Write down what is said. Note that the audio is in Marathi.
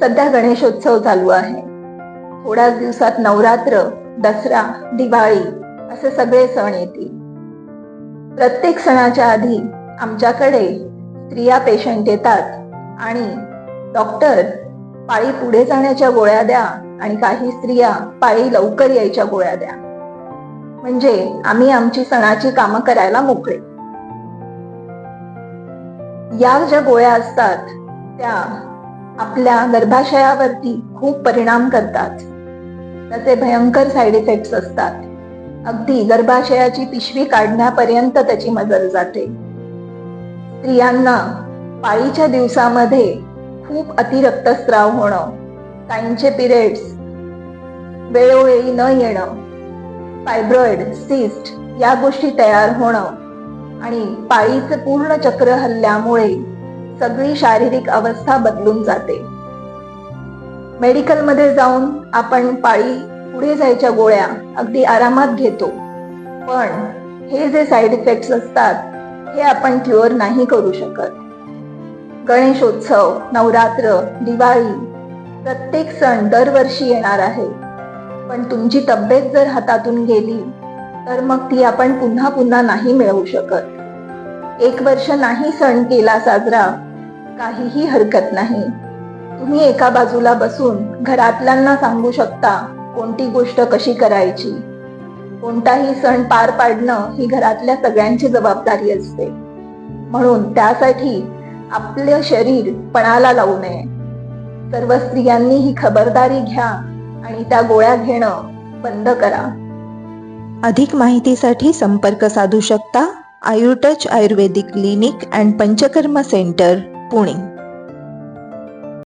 सध्या गणेशोत्सव चालू आहे. थोड्याच दिवसात नवरात्र दसरा दिवाळी असे सगळे सण येतील. प्रत्येक सणाच्या आधी आमच्याकडे स्त्रिया पेशंट येतात आणि डॉक्टर पाळी पुढे जाण्याच्या गोळ्या द्या आणि काही स्त्रिया पाळी लवकर यायच्या गोळ्या द्या. म्हणजे आम्ही आमची सणाची कामं करायला मोकळे. या ज्या गोळ्या असतात त्या आपल्या गर्भाशयावरती खूप परिणाम करतात. त्याचे भयंकर साईड इफेक्ट्स असतात. अगदी गर्भाशयाची पिशवी काढण्यापर्यंत त्याची मजल जाते. स्त्रियांना पाळीच्या दिवसामध्ये खूप अतिरक्तस्राव होणं काहींचे पिरियड्स वेळोवेळी न येणं फायब्रॉइड सिस्ट या गोष्टी तयार होणं आणि पाळीचे पूर्ण चक्र हल्ल्यामुळे सगळी शारीरिक अवस्था बदलून जाते. मेडिकलमध्ये जाऊन आपण पाळी पुढे जायच्या गोळ्या अगदी आरामात घेतो. पण हे जे साईड इफेक्ट्स असतात हे आपण क्युअर नाही करू शकत. गणेशोत्सव नवरात्र दिवाळी प्रत्येक सण दरवर्षी येणार आहे. पण तुमची तब्येत जर हातातून गेली तर मग ती आपण पुन्हा पुन्हा नाही मिळवू शकत. एक वर्ष नाही सण केला साजरा काहीही हरकत नाही. तुम्ही एका बाजूला बसून घरातल्यांना सांगू शकता कोणती गोष्ट कशी करायची. कोणताही सण पार पाडणं ही घरातल्या सगळ्यांची जबाबदारी असते. म्हणून त्यासाठी आपलं शरीर पणाला लावू नये. सर्व स्त्रियांनी ही खबरदारी घ्या आणि त्या गोळ्या घेणं बंद करा. अधिक माहितीसाठी संपर्क साधू शकता आयुर्टच Ayurvedic clinic and Panchakarma center Pune.